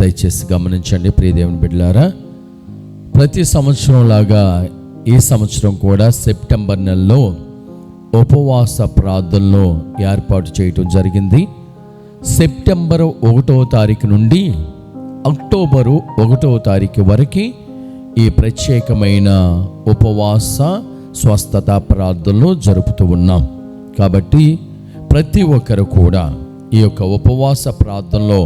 దయచేసి గమనించండి ప్రియదేవుని బిడ్డలారా. ప్రతి సంవత్సరం లాగా ఈ సంవత్సరం కూడా సెప్టెంబర్ నెలలో ఉపవాస ప్రార్థనలో ఏర్పాటు చేయటం జరిగింది. సెప్టెంబర్ ఒకటవ తారీఖు నుండి అక్టోబరు ఒకటవ తారీఖు వరకు ఈ ప్రత్యేకమైన ఉపవాస స్వస్థత ప్రార్థనలు జరుపుతూ ఉన్నాం. కాబట్టి ప్రతి ఒక్కరు కూడా ఈ యొక్క ఉపవాస ప్రార్థనలో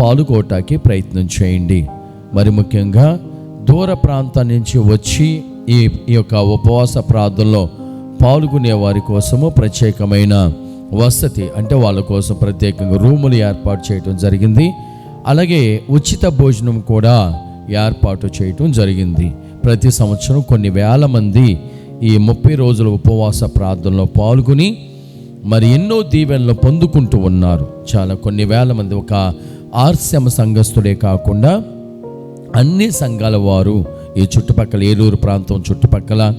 పాల్గొనటానికి ప్రయత్నం చేయండి. మరి ముఖ్యంగా దూర ప్రాంతం నుంచి వచ్చి ఈ ఈ యొక్క ఉపవాస ప్రార్థనలో పాల్గొనే వారి కోసము ప్రత్యేకమైన వసతి అంటే వాళ్ళ కోసం ప్రత్యేకంగా రూములు ఏర్పాటు చేయటం జరిగింది. అలాగే ఉచిత భోజనం కూడా ఏర్పాటు చేయటం జరిగింది. ప్రతి సంవత్సరం కొన్ని వేల మంది ఈ ముప్పై రోజుల ఉపవాస ప్రార్థనలో పాల్గొని మరి ఎన్నో దీవెనలు పొందుకుంటూ ఉన్నారు. చాలా కొన్ని వేల మంది ఒక ఆర్సెమ సంఘస్థుడే కాకుండా అన్ని సంఘాల వారు ఈ చుట్టుపక్కల ఏలూరు ప్రాంతం చుట్టుపక్కల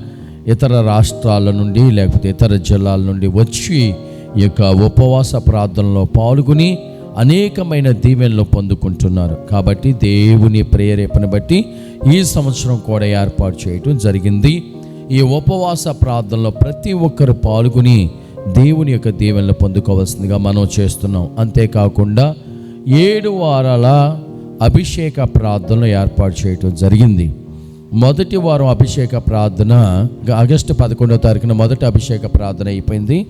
ఇతర రాష్ట్రాల నుండి లేకపోతే ఇతర జిల్లాల నుండి వచ్చి ఈ యొక్క ఉపవాస ప్రార్థనలో పాల్గొని అనేకమైన దీవెనలు పొందుకుంటున్నారు. కాబట్టి దేవుని ప్రేరేపణ బట్టి ఈ సంవత్సరం కూడా ఏర్పాటు చేయటం జరిగింది. ఈ ఉపవాస ప్రార్థనలో ప్రతి ఒక్కరు పాల్గొని దేవుని యొక్క దీవెనలు పొందుకోవాల్సిందిగా మనం చేస్తున్నాం. అంతేకాకుండా ఏడు వారాల అభిషేక ప్రార్థనలు ఏర్పాటు చేయటం జరిగింది. మొదటి వారం అభిషేక ప్రార్థన ఆగస్టు పదకొండవ తారీఖున మొదటి అభిషేక ప్రార్థన అయిపోయింది.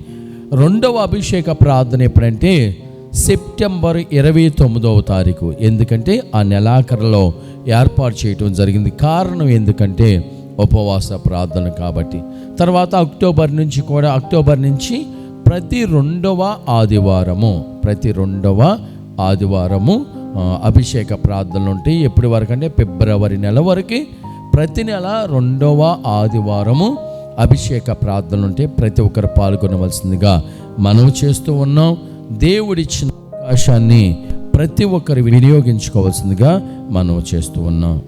రెండవ అభిషేక ప్రార్థన ఎప్పుడంటే సెప్టెంబర్ ఇరవై తొమ్మిదవ తారీఖు. ఎందుకంటే ఆ నెలాఖరులో ఏర్పాటు చేయటం జరిగింది. కారణం ఎందుకంటే ఉపవాస ప్రార్థన కాబట్టి. తర్వాత అక్టోబర్ నుంచి కూడా అక్టోబర్ నుంచి ప్రతి రెండవ ఆదివారము ప్రతి రెండవ ఆదివారము అభిషేక ప్రార్థనలు ఉంటాయి. ఎప్పటి వరకు అంటే ఫిబ్రవరి నెల వరకు ప్రతి నెల రెండవ ఆదివారము అభిషేక ప్రార్థనలు ఉంటే ప్రతి ఒక్కరు పాల్గొనవలసిందిగా మనం చేస్తూ ఉన్నాం. దేవుడిచ్చిన అవకాశాన్ని ప్రతి ఒక్కరు వినియోగించుకోవాల్సిందిగా మనం చేస్తూ ఉన్నాం.